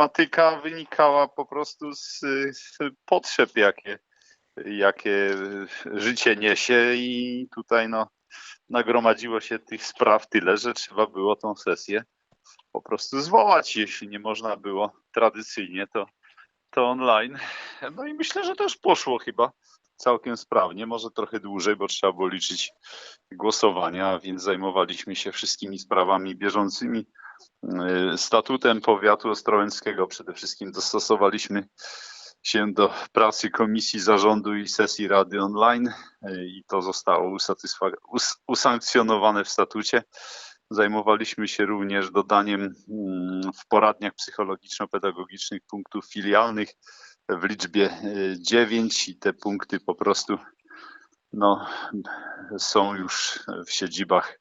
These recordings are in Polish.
tematyka wynikała po prostu z, z potrzeb, jakie, jakie życie niesie i tutaj no, nagromadziło się tych spraw tyle, że trzeba było tą sesję po prostu zwołać. Jeśli nie można było tradycyjnie, to, to online. No i myślę, że już poszło chyba całkiem sprawnie, może trochę dłużej, bo trzeba było liczyć głosowania, więc zajmowaliśmy się wszystkimi sprawami bieżącymi. Yy, Statutem powiatu ostrołęckiego przede wszystkim dostosowaliśmy się do pracy komisji zarządu i sesji rady online yy, i to zostało us- usankcjonowane w statucie. Zajmowaliśmy się również dodaniem mm, w poradniach psychologiczno-pedagogicznych punktów filialnych w liczbie 9 i te punkty po prostu no, są już w siedzibach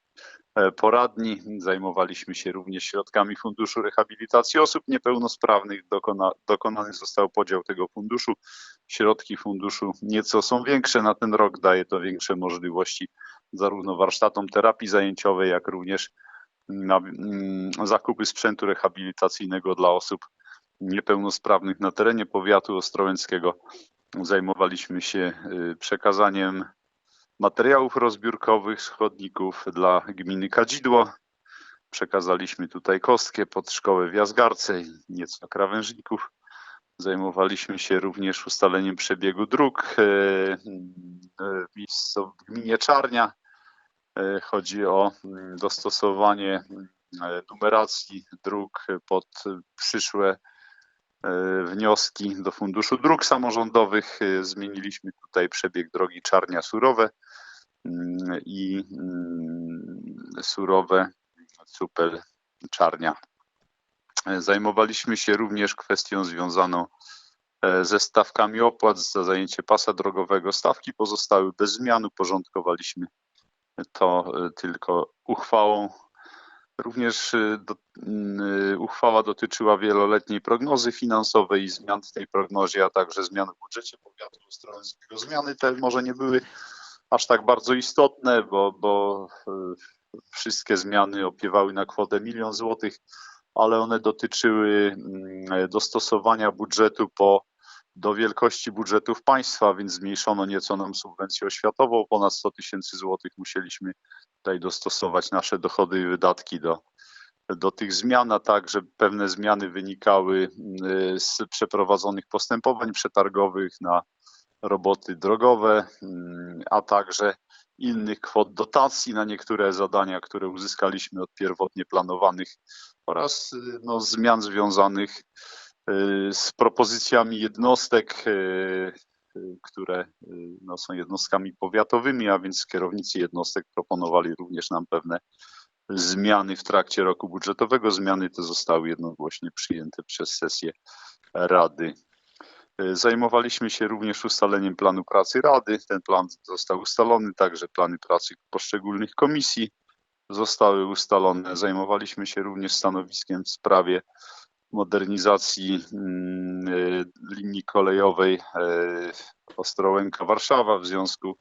poradni. Zajmowaliśmy się również środkami Funduszu Rehabilitacji Osób Niepełnosprawnych. Dokona, dokonany został podział tego funduszu. Środki funduszu nieco są większe na ten rok. Daje to większe możliwości zarówno warsztatom terapii zajęciowej, jak również na mm, zakupy sprzętu rehabilitacyjnego dla osób niepełnosprawnych na terenie powiatu ostrołęckiego. Zajmowaliśmy się y, przekazaniem materiałów rozbiórkowych, chodników dla gminy Kadzidło. Przekazaliśmy tutaj kostkę pod szkołę w Jazgarce i nieco krawężników. Zajmowaliśmy się również ustaleniem przebiegu dróg y, y, w gminie Czarnia. Y, Chodzi o mm, dostosowanie numeracji dróg pod przyszłe e, wnioski do Funduszu Dróg Samorządowych. E, Zmieniliśmy tutaj przebieg drogi Czarnia Surowe mm, i mm, Surowe Cupel Czarnia. E, Zajmowaliśmy się również kwestią związaną e, ze stawkami opłat za zajęcie pasa drogowego. Stawki pozostały bez zmian, uporządkowaliśmy to e, tylko uchwałą Również do, y, uchwała dotyczyła wieloletniej prognozy finansowej i zmian w tej prognozie, a także zmian w budżecie powiatu ostrołęckiego. Zmiany te może nie były aż tak bardzo istotne, bo, bo y, wszystkie zmiany opiewały na kwotę milion złotych, ale one dotyczyły mm, dostosowania budżetu po, do wielkości budżetów państwa, więc zmniejszono nieco nam subwencję oświatową, ponad 100 tysięcy złotych musieliśmy tutaj dostosować nasze dochody i wydatki do, do tych zmian, a także pewne zmiany wynikały y, z przeprowadzonych postępowań przetargowych na roboty drogowe, mm, a także innych kwot dotacji na niektóre zadania, które uzyskaliśmy od pierwotnie planowanych oraz y, no, zmian związanych y, z propozycjami jednostek, y, które no, są jednostkami powiatowymi, a więc kierownicy jednostek proponowali również nam pewne zmiany w trakcie roku budżetowego. Zmiany te zostały jednogłośnie przyjęte przez sesję Rady. Y, Zajmowaliśmy się również ustaleniem planu pracy Rady. Ten plan został ustalony, także plany pracy poszczególnych komisji zostały ustalone. Zajmowaliśmy się również stanowiskiem w sprawie modernizacji mm, y, linii kolejowej y, Ostrołęka-Warszawa w związku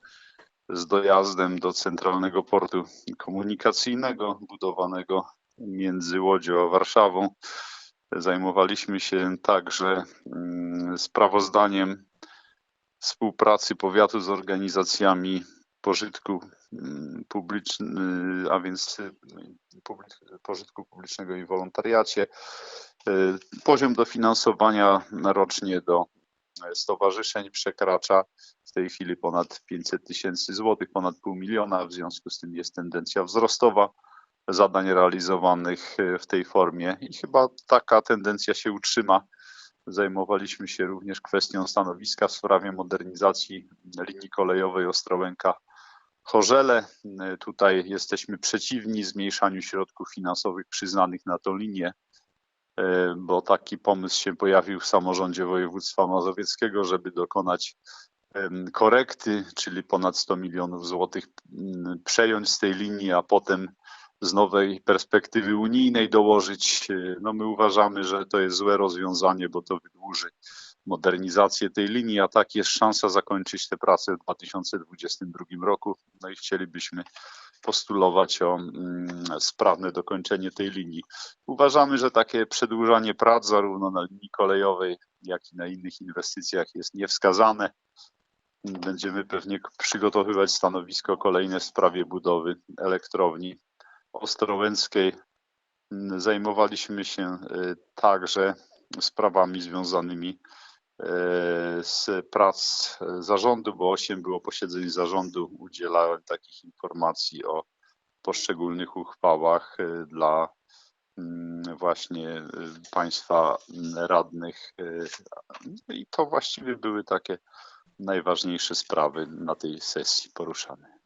z dojazdem do centralnego portu komunikacyjnego budowanego między Łodzią a Warszawą. Zajmowaliśmy się także mm, sprawozdaniem współpracy powiatu z organizacjami pożytku mm, publicznego, a więc y, pożytku publicznego i wolontariacie. Y, Poziom dofinansowania rocznie do e, stowarzyszeń przekracza w tej chwili ponad 500 tysięcy złotych, ponad pół miliona. W związku z tym jest tendencja wzrostowa zadań realizowanych e, w tej formie i chyba taka tendencja się utrzyma. Zajmowaliśmy się również kwestią stanowiska w sprawie modernizacji linii kolejowej Ostrołęka Chorzele. E, Tutaj jesteśmy przeciwni zmniejszaniu środków finansowych przyznanych na tą linię, e, bo taki pomysł się pojawił w samorządzie województwa mazowieckiego, żeby dokonać korekty, czyli ponad 100 milionów złotych przejąć z tej linii, a potem z nowej perspektywy unijnej dołożyć. E, No my uważamy, że to jest złe rozwiązanie, bo to wydłuży modernizację tej linii, a tak jest szansa zakończyć te prace w 2022 roku. No i chcielibyśmy postulować o mm, sprawne dokończenie tej linii. Uważamy, że takie przedłużanie prac zarówno na linii kolejowej, jak i na innych inwestycjach jest niewskazane. Będziemy pewnie przygotowywać stanowisko kolejne w sprawie budowy elektrowni ostrołęckiej. Mm, Zajmowaliśmy się y, także sprawami związanymi y, z prac zarządu, bo 8 było posiedzeń zarządu. Udzielałem takich informacji o poszczególnych uchwałach dla mm, właśnie państwa mm, radnych. no I to właściwie były takie najważniejsze sprawy na tej sesji poruszane.